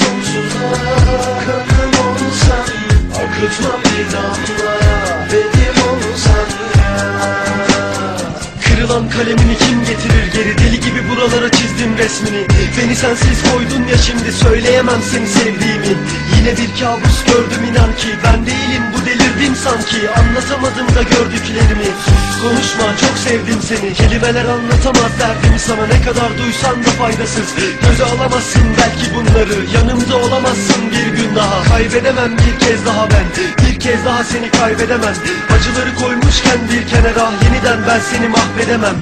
sonsuza Kanım olsan Akıtmam bir damla Benim olsan ya Kırılan kalemini kim getirir geri? Deli gibi buralara çizdim resmini. Beni sensiz koydun ya şimdi Söyleyemem seni sevdiğimi. Yine bir kabus gördüm inan ki. Ben değilim bu delirdim sanki. Anlatamadım da gördüklerimi konuşma çok sevdim seni. Kelimeler anlatamaz derdimi sana. Ne kadar duysan da faydasız. Göze alamazsın belki bunları. Yanımda olamazsın bir gün daha. Kaybedemem bir kez daha ben. Bir kez daha seni kaybedemem. Acıları koymuşken bir kenara. Yeniden ben seni mahvedemem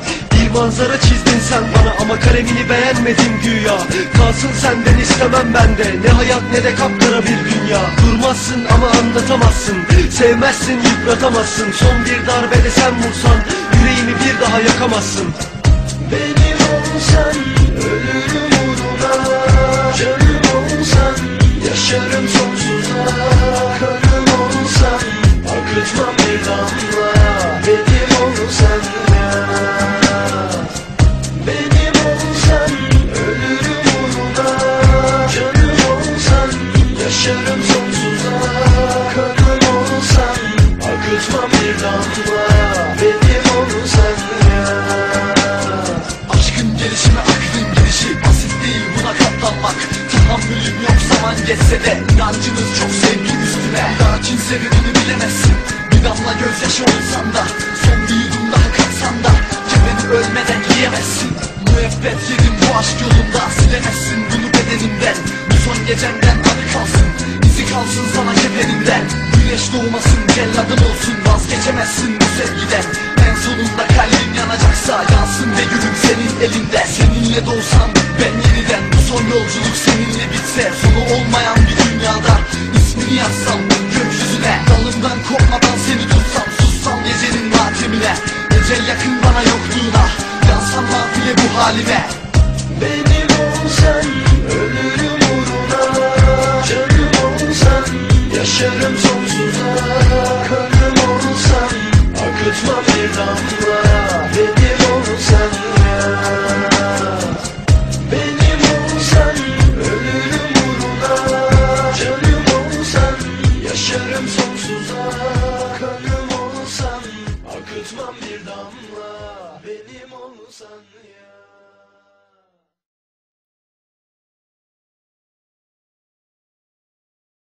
Bir manzara çizdin sen bana Ama kalemini beğenmedim güya. Kalsın senden istemem ben de Ne hayat ne de kapkara bir dünya. Durmazsın ama anlatamazsın Sevmezsin yıpratamazsın. Son bir darbede sen vursan Yüreğimi bir daha yakamazsın. Benim olsan zaman geçse de inancınız çok sevgi üstüne. Lakin sebebini bilemezsin. Bir damla gözyaşı olsan da Son bir yudum daha katsan da Kefeni ölmeden yiyemezsin. Müebbet yedim bu aşk yolunda Silemezsin bunu bedenimden. Bu son gecemden anı kalsın İzi kalsın sana kefenimden Güneş doğmasın celladın olsun Vazgeçemezsin bu sevgiden. En sonunda kalbin yanacaksa Yansın ve gülüm senin elinde. Seninle doğsam son yolculuk seninle bitse Sonu olmayan bir dünyada ismini yazsam gökyüzüne Dalımdan kopmadan seni tutsam Sussam gecenin matemine Ecel yakın bana yokluğuna Yansam nafile bu halime? Benim olsan ölürüm uğruna Canım olsan yaşarım sonsuza Kanım olsan akıtmam bir damla Kanım olsan